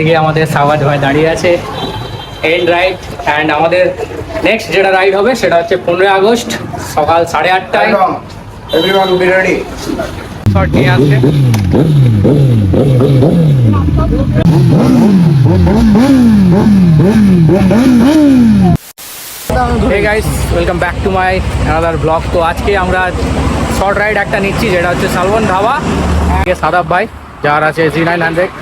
দিকে আমাদের সাওয়াজ ভাই দাঁড়িয়ে আছে। এন্ড রাইড অ্যান্ড আমাদের নেক্সট যেটা রাইড হবে সেটা হচ্ছে পনেরোই আগস্ট সকাল সাড়ে আটটায়. Everyone be ready. শট নিয়ে আসছে hey guys welcome back to my another blog তো আজকে আমরা শর্ট রাইড একটা নিচ্ছি যেটা হচ্ছে সালবন ধাবা। সাদাব ভাই যার আছে জি নাইন হান্ড্রেড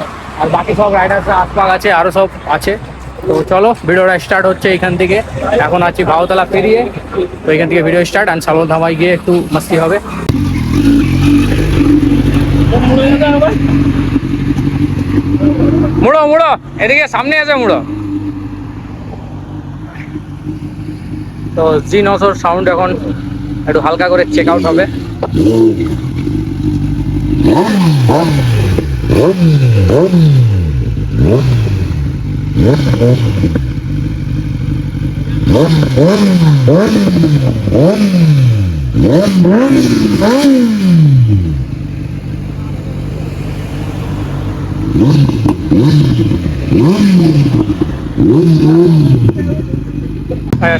আর বাকি সব রাইডার্সরা আসপাক আছে আরও সব আছে। তো চলো, ভিডিওটা স্টার্ট হচ্ছে এখান থেকে। এখন আছি ভাওতলা পেরিয়ে। তো এখান থেকে ভিডিও স্টার্ট আর সালবন ধাবায় গিয়ে একটু মাস্তি হবে। মুড়ো মুড়ো, এদিকে সামনে আছে মুড়ো। তো জি নশোর সাউন্ড এখন একটু হালকা করে চেক আউট হবে।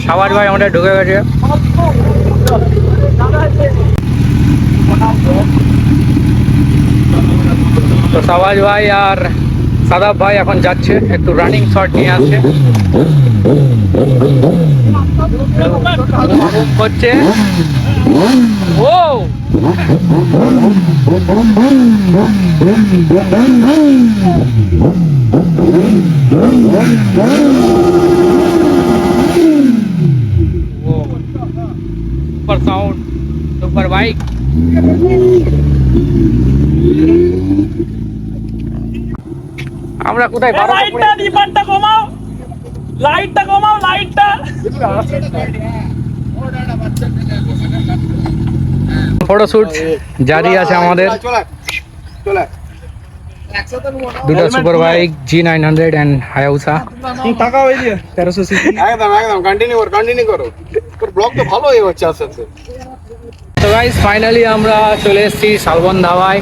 সাবাজ ভাই আমাদের ঢুকে গেছে। তো সাবাজ ভাই আর সাদাব ভাই এখন যাচ্ছে, একটু রানিং শট নিয়ে আসছে। হচ্ছে ও! সুপার সাউন্ড সুপার বাইক আমরা কোথায়? লাইটটা দিপারটা কমাও। লাইটটা কমাও লাইটটা। ফটোশুট জারি আছে আমাদের। দুটো super bike G nine hundred and Hayabusa টাকা হয়ে দিয়ে তেরোশো সিসি। একদম একদম কন্টিনিউ করো কন্টিনিউ করো। তোর ব্লগ তো ভালো হয়ে হচ্ছে আস্তে আস্তে। তো গাইজ ফাইনালি আমরা চলে এসেছি শালবন ধাবায়।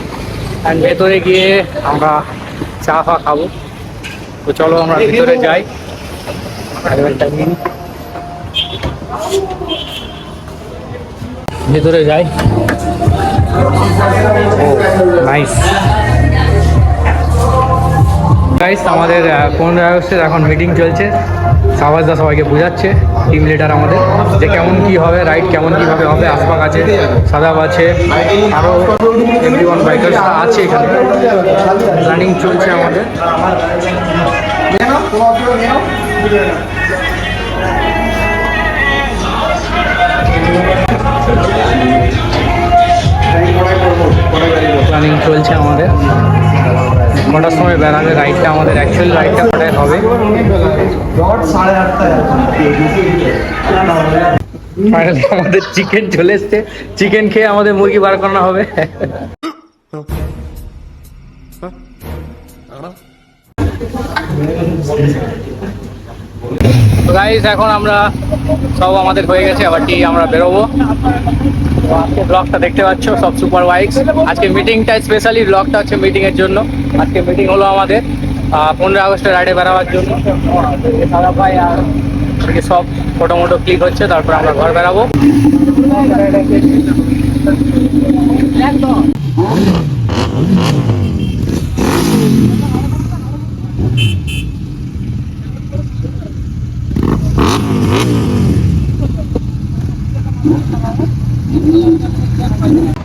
অ্যান্ড ভেতরে গিয়ে আমরা চা ফা খাব। তো চলো আমরা ভিতরে যাই। ভিতরে যাই। নাইস গাইস আমাদের পনেরোই আগস্টের এখন মিটিং চলছে? সাবাজদা সবাইকে বোঝাচ্ছে টিম লিডার আমাদের, যে কেমন কি হবে রাইড কেমন কীভাবে হবে আসবাক আছে, সাদাব আছে আরও এভরি ওয়ান বাইকার্স আছে এখানে। প্ল্যানিং চলছে আমাদের। প্ল্যানিং চলছে আমাদের। কটার সময় বেড়াবে? রাইডটা আমাদের অ্যাকচুয়াল রাইডটা কটায় হবে? আমাদের চিকেন চলে এসছে। চিকেন খেয়ে আমাদের মুরগি বার করানো হবে। এখন আমরা সব আমাদের হয়ে গেছে, আবার টি আমরা বেরোবো? আজকে ব্লগটা দেখতে পাচ্ছ, সব সুপার বাইকস আজকে মিটিংটা স্পেশালি ব্লগটা হচ্ছে মিটিং এর জন্য। আজকে মিটিং হলো আমাদের পনেরো আগস্টে রাইডে বেরাবার জন্য। এই ভাই সব ফটো মোটো ক্লিক হচ্ছে, তারপর আমরা ঘর বেরাবো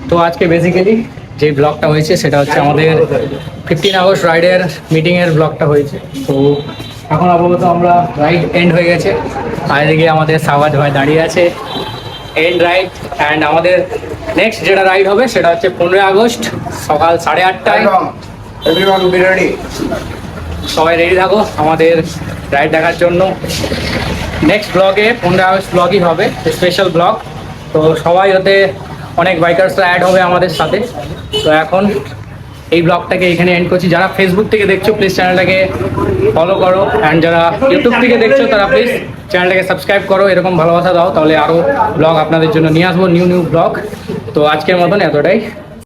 তো আজকে বেসিক্যালি যে ব্লগটা হয়েছে সেটা হচ্ছে আমাদের ফিফটিন আগস্ট রাইডের মিটিংয়ের ব্লগটা হয়েছে। তো এখন আপাতত আমরা রাইড এন্ড হয়ে গেছে। আর এদিকে আমাদের সাবাজ ভাই দাঁড়িয়ে আছে। এন্ড রাইড অ্যান্ড আমাদের নেক্সট যেটা রাইড হবে সেটা হচ্ছে পনেরোই আগস্ট সকাল সাড়ে আটটায়. সবাই রেডি থাকো আমাদের রাইড দেখার জন্য। নেক্সট ব্লগে পনেরো আগস্ট ব্লগই হবে স্পেশাল ব্লগ তো সবাই ওতে অনেক বাইকার্সরা অ্যাড হবে আমাদের সাথে। তো এখন এই ব্লগটাকে এখানে এন্ড করছি। যারা ফেসবুক থেকে দেখছ প্লিজ চ্যানেলটাকে ফলো করো। অ্যান্ড যারা ইউটিউব থেকে দেখছ, তারা প্লিজ চ্যানেলটাকে সাবস্ক্রাইব করো। এরকম ভালোবাসা দাও, তাহলে আরও ব্লগ আপনাদের জন্য নিয়ে আসব নিউ নিউ ব্লগ তো আজকের মতন এতটাই।